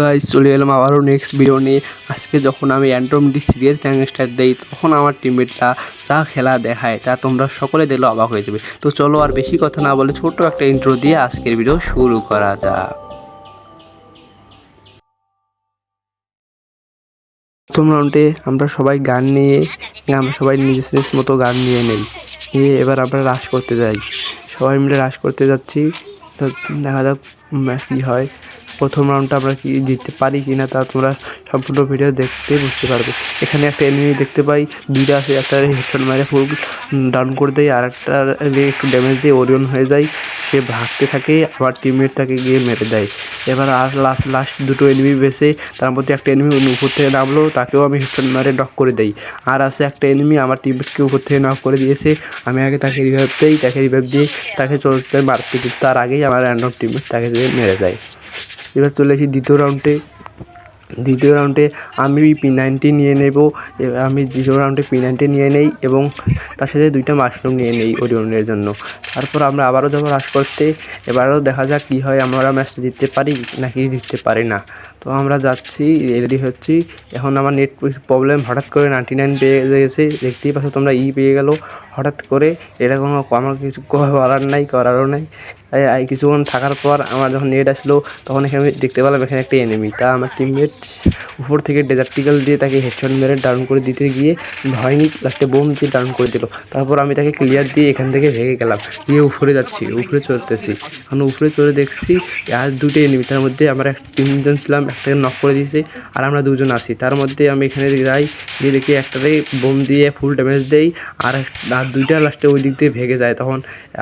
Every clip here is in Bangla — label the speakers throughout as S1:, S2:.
S1: গাইজ চলে এলাম আবারও নেক্সট ভিডিও নিয়ে। আজকে যখন আমি অ্যান্ড্রোমডি সিরিয়াস গ্যাংস্টার দেই, তখন আমার টিমমেটরা যা খেলা দেখায়, তা তোমরা সকলে দেখলে অবাক হয়ে যাবে। তো চলো আর বেশি কথা না বলে ছোট্ট একটা ইন্ট্রো দিয়ে আজকের ভিডিও শুরু করা যাক। প্রথম রাউন্ডে আমরা সবাই গান নিয়ে, আমরা সবাই নিজ নিজ মতো গান নিয়ে নেই। নিয়ে এবার আমরা রাশ করতে যাই। সবাই মিলে রাশ করতে যাচ্ছি। দেখা যাক কী হয়। প্রথম রাউন্ডটা আমরা কি জিততে পারি কি না তা তোমরা সম্পূর্ণ ভিডিও দেখতে বুঝতে পারবে। এখানে একটা এনিমি দেখতে পাই, দুইটা আছে, একটা হেডশট মেরে ফুল ডাউন করে দেয়, আর একটা একটু ড্যামেজ দিয়ে ওরিয়ন হয়ে যায়। সে ভাগতে থাকে, আবার টিমমেট তাকে গিয়ে মেরে দেয়। এবার আর লাস্ট লাস্ট দুটো এনিমি বেসে তার মধ্যে একটা এনিমি উপর থেকে নামলো, তাকেও আমি হেডশট মারে নক করে দেই। আর আছে একটা এনিমি আমার টিমমেটকে উপর থেকে নক করে দিয়েছে, আমি আগে তাকে রিভাইভ দেই, তাকে রিভাইভ দিয়ে তাকে চলতে মারতে তার আগেই আমার র্যান্ডম টিমমেট তাকে মেরে যায় এবার চলেছি দ্বিতীয় রাউন্ডে দ্বিতীয় রাউন্ডে আমি পি নাইনটি নিয়ে নেব আমি দ্বিতীয় রাউন্ডে পি নাইনটি নিয়ে নেই এবং তার সাথে দুইটা মাশরুম নিয়ে নেই ওরিয়নের জন্য। তারপর আমরা আবারও যাব রাশ করতে, এবারও দেখা যাক কী হয়, আমরা ম্যাচটা জিততে পারি নাকি জিততে পারি না। তো আমরা যাচ্ছি রেডি হচ্ছি। এখন আমার নেট প্রবলেম হঠাৎ করে নাইনটি নাইন পেয়ে গেছে, দেখতেই পাচ্ছ তোমরা ই পেয়ে গেল। হঠাৎ করে এটা কোনো আমার কিছু করার নাই, করারও নাই। তাই কিছুক্ষণ থাকার পর আমার যখন নেট আসলো, তখন এখানে দেখতে পেলাম এখানে একটা এনিমি তা আমার টিমমেট উপর থেকে ডেজার্টিক্যাল দিয়ে তাকে হেডশট মেরে ডাউন করে দিতে গিয়ে হয়নি লাস্টে বোম দিয়ে ডাউন করে দিল। তারপর আমি তাকে ক্লিয়ার দিয়ে এখান থেকে ভেঙে গেলাম। গিয়ে উপরে যাচ্ছি, উপরে চড়তেছি। এখন উপরে চড়ে দেখছি, আর দুটো এনিমি তার মধ্যে আমরা তিনজন ছিলাম, একটাকে নক করে দিয়েছে, আর আমরা দুজন আছি। তার মধ্যে আমি এখানে যাই, গিয়ে দেখি একটাতে বোম দিয়ে ফুল ড্যামেজ দেই, আর আর দুইটা লাস্টে ওই দিক দিয়ে ভেঙে যায়। তখন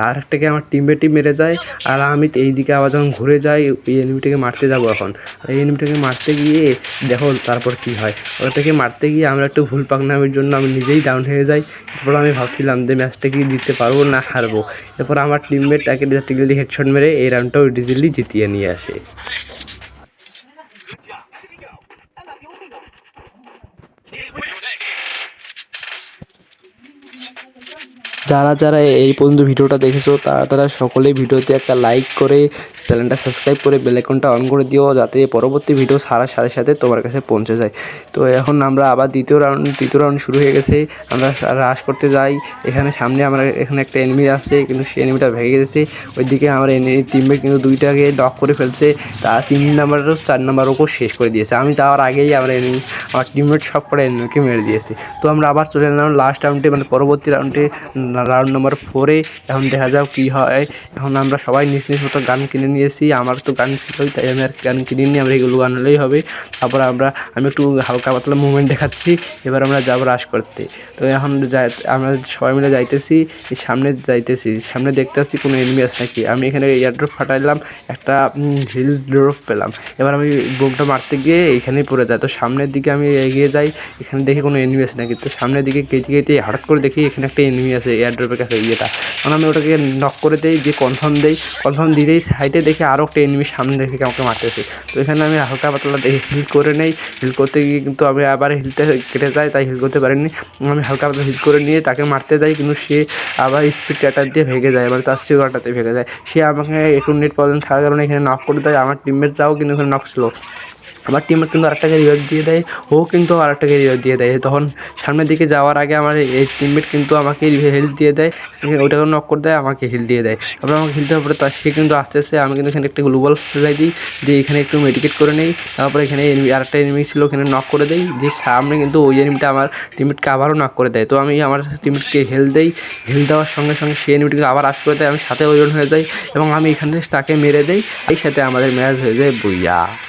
S1: আর একটাকে আমার টিমমেটই মেরে যায়, আর আমি এই দিকে আবার যখন ঘুরে যাই, এই এনিমিটাকে মারতে যাব এখন। এই এনিমিটাকে মারতে গিয়ে দেখো তারপর কি হয়। ওটাকে মারতে গিয়ে আমরা একটু ভুল পাকনামের জন্য আমি নিজেই ডাউন হয়ে যাই। এরপর আমি ভাবছিলাম যে ম্যাচটা কি জিততে পারব না হারবো। এরপর আমার টিমমেট তাকে টিকলি হেডশট মেরে এই রাউন্ডটাও ডিজিলি জিতিয়ে নিয়ে আসে। যারা যারা এই পর্যন্ত ভিডিওটা দেখেছ, তারা তারা সকলেই ভিডিওতে একটা লাইক করে চ্যানেলটা সাবস্ক্রাইব করে বেলাইকনটা অন করে দিও, যাতে পরবর্তী ভিডিও ছাড়ার সাথে সাথে তোমার কাছে পৌঁছে যায়। তো এখন আমরা আবার দ্বিতীয় রাউন্ড তৃতীয় রাউন্ড শুরু হয়ে গেছে। আমরা রাশ করতে যাই। এখানে সামনে আমরা, এখানে একটা এনিমি আছে, কিন্তু সেই এনিমিটা ভেঙে গেছে। ওইদিকে আমার এনিমি টিমমেট কিন্তু দুইটাকে ডক করে ফেলছে। তার তিন নাম্বারও চার নাম্বারও শেষ করে দিয়েছে। আমি যাওয়ার আগেই আমার এনিমি আমার টিমমেট সব করে এনিমিকে মেরে দিয়েছে। তো আমরা আবার চলে এলাম লাস্ট রাউন্ডে মানে পরবর্তী রাউন্ডে রাউন্ড নম্বর ফোরে এখন দেখা যাও কি হয়। এখন আমরা সবাই নিজ নিজ মতো গান কিনে নিয়েছি, আমার তো গান ছিলই, তাই আমি আর গান কিনে নিই আমরা এগুলো গান হলেই হবে। তারপর আমরা, আমি একটু হালকা পাতলা মুভমেন্ট দেখাচ্ছি, এবার আমরা যাব রাশ করতে। তো এখন যাই, আমরা সবাই মিলে যাইতেছি, সামনে যাইতেছি, সামনে দেখতে আসছি কোনো এনিমি আছে নাকি। আমি এখানে এয়ারড্রপ ফাটাইলাম, একটা হিল ড্রপ পেলাম। এবার আমি বোমটা মারতে গিয়ে এখানেই পড়ে যায় তো সামনের দিকে আমি এগিয়ে যাই, এখানে দেখি কোনো এনিমি আছে নাকি। তো সামনের দিকে গেতে গেতে হঠাৎ করে দেখি এখানে একটা এনিমি আছে এয়ারড্রপের কাছে ইয়েটা তখন আমি ওটাকে নক করে দেই দিয়ে কনফার্ম দেই কনফার্ম দিতেই সাইডে দেখে আরও একটা এনিমি সামনে দেখে আমাকে মারতেছে। তো এখানে আমি হালকা পাতলা দেখে হিল করে নেই। হিল করতে গিয়ে কিন্তু আমি আবার হিলতে কেটে যাই তাই হিল করতে পারিনি। আমি হালকা পাতলা হিল করে নিয়ে তাকে মারতে যাই, কিন্তু সে আবার স্পিড ক্যাটার দিয়ে ভেঙে যায় মানে তার সিগারটাতে ভেঙে যায়। সে আমাকে একটু নেট প্রবলেম থাকার কারণে এখানে নক করে দেয়, আমার টিমমেটরাও কিন্তু এখানে নক ছিল। আমার টিমমেট কিন্তু আরেকটাকে রিভাইভ দিয়ে দেয়, ও কিন্তু আরেকটাকে রিভাইভ দিয়ে দেয়। তখন সামনের দিকে যাওয়ার আগে আমার এই টিমমেট কিন্তু আমাকে হেল্প দিয়ে দেয় ওটাকে নক করে দেয়, আমাকে হিল দিয়ে দেয়। তারপর আমাকে হিল দেওয়ার পরে তার সে কিন্তু আস্তে আস্তে আমি কিন্তু এখানে একটা গ্লোবাল ফেলাই দিই, দিয়ে এখানে একটু মেডিকেট করে নেই। তারপরে এখানে enemy- আরেকটা এনিমি ছিল, ওখানে নক করে দেই, দিয়ে সামনে কিন্তু ওই এনিমিটা আমার টিমমেটকে আবারও নক করে দেয়। তো আমি আমার টিমমেটকে হেল দেই হেল দেওয়ার সঙ্গে সঙ্গে সেই এনিমিটিকে আবার আস করে দেয়, আমি সাথে ওজন হয়ে যাই এবং আমি এখানে তাকে মেরে দেই, এই সাথে আমাদের ম্যাচ হয়ে যায় বইয়া।